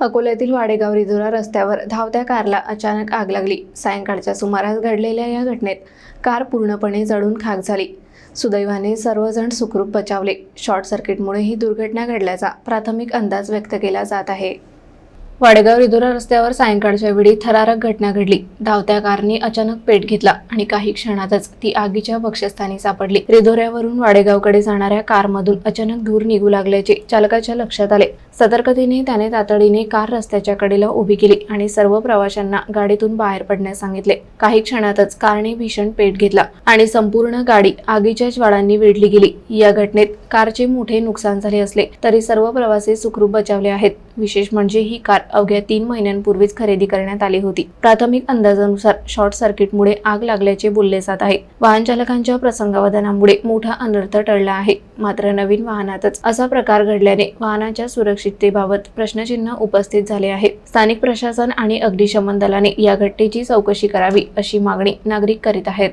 अकोल्यातील वाडेगाव रिधोरा रस्त्यावर धावत्या कारला अचानक आग लागली. सायंकाळच्या सुमारास घडलेल्या या घटनेत कार पूर्णपणे जळून खाक झाली. सुदैवाने सर्वजण सुखरूप बचावले. शॉर्ट सर्किटमुळे ही दुर्घटना घडल्याचा प्राथमिक अंदाज व्यक्त केला जात आहे. वाडेगाव रिधोरा रस्त्यावर सायंकाळच्या वेळी थरारक घटना घडली. धावत्या कारने अचानक पेट घेतला आणि काही क्षणातच ती आगीच्या वक्षस्थानी सापडली. रिधोऱ्यावरून वाडेगावकडे जाणाऱ्या कारमधून अचानक धूर निघू लागल्याचे चालकाच्या लक्षात आले. सतर्कतेने त्याने तातडीने कार रस्त्याच्या कडेला उभी केली आणि सर्व प्रवाशांना गाडीतून बाहेर पडण्यास सांगितले. काही क्षणातच कारने भीषण पेट घेतला आणि संपूर्ण गाडी आगीच्या ज्वाळांनी वेढली गेली. या घटनेत कारचे मोठे नुकसान झाले असले तरी सर्व प्रवासी सुखरूप बचावले आहेत. विशेष म्हणजे ही कार अवघ्या तीन महिन्यांपूर्वीच खरेदी करण्यात आली होती. प्राथमिक अंदाजानुसार शॉर्ट सर्किटमुळे आग लागल्याचे बोलले जात आहे. वाहन चालकांच्या प्रसंगावधानामुळे मोठा अनर्थ टळला आहे. मात्र नवीन वाहनातच असा प्रकार घडल्याने वाहनाच्या सुरक्षिततेबाबत प्रश्नचिन्ह उपस्थित झाले आहे. स्थानिक प्रशासन आणि अग्निशमन दलाने या घटनेची चौकशी करावी अशी मागणी नागरिक करीत आहेत.